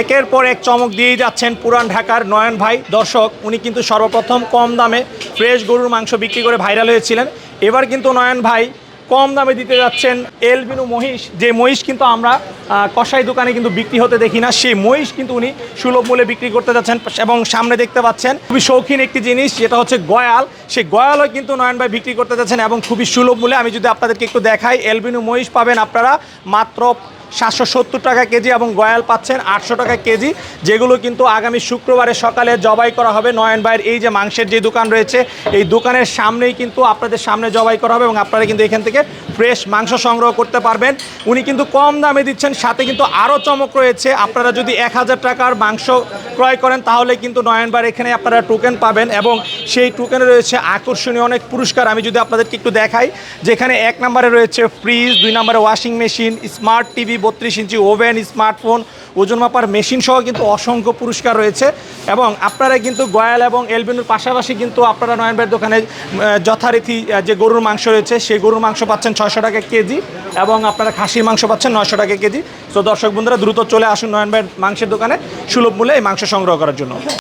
একের পর এক চমক দিয়েই যাচ্ছেন পুরান ঢাকার নয়ন ভাই। দর্শক, উনি কিন্তু সর্বপ্রথম কম দামে ফ্রেশ গরুর মাংস বিক্রি করে ভাইরাল হয়েছিলেন। এবার কিন্তু নয়ন ভাই কম দামে দিতে যাচ্ছেন এলবিনু মহিষ। যে মহিষ কিন্তু আমরা কসাই দোকানে কিন্তু বিক্রি হতে দেখি না, সেই মহিষ কিন্তু উনি সুলভ মূল্যে বিক্রি করতে যাচ্ছেন এবং সামনে দেখতে পাচ্ছেন খুবই শৌখিন একটি জিনিস, যেটা হচ্ছে গয়াল। সেই গয়ালও কিন্তু নয়ন ভাই বিক্রি করতে যাচ্ছেন এবং খুবই সুলভ মূল্যে। আমি যদি আপনাদেরকে একটু দেখাই এলবিনু মহিষ পাবেন আপনারা মাত্র সাতশো সত্তর টাকা কেজি এবং গয়াল পাচ্ছেন আটশো টাকা কেজি, যেগুলো কিন্তু আগামী শুক্রবারে সকালে জবাই করা হবে। নয়ন ভাইয়ের এই যে মাংসের যে দোকান রয়েছে, এই দোকানের সামনেই কিন্তু আপনাদের সামনে জবাই করা হবে এবং আপনারা কিন্তু এখান থেকে ফ্রেশ মাংস সংগ্রহ করতে পারবেন। উনি কিন্তু কম দামে দিচ্ছেন, সাথে কিন্তু আরও চমক রয়েছে। আপনারা যদি এক হাজার টাকার মাংস ক্রয় করেন, তাহলে কিন্তু নয়ন ভাইয়ের এখানে আপনারা টোকেন পাবেন এবং সেই টোকেনে রয়েছে আকর্ষণীয় অনেক পুরস্কার। আমি যদি আপনাদেরকে একটু দেখাই, যেখানে এক নম্বরে রয়েছে ফ্রিজ দুই নম্বরে ওয়াশিং মেশিন স্মার্ট টিভি বত্রিশ ইঞ্চি ওভেন, স্মার্টফোন, ওজন মাপার মেশিন সহ কিন্তু অসংখ্য পুরস্কার রয়েছে। এবং আপনারা কিন্তু গয়াল এবং এলবিনুর পাশাপাশি কিন্তু আপনারা নয়নবের দোকানে যথারীতি যে গরুর মাংস রয়েছে, সেই গরুর মাংস পাচ্ছেন ছয়শো টাকা কেজি এবং আপনারা খাসির মাংস পাচ্ছেন নয়শো টাকা কেজি। তো দর্শক বন্ধুরা, দ্রুত চলে আসুন নয়নবের মাংসের দোকানে সুলভ মূল্যে এই মাংস সংগ্রহ করার জন্য।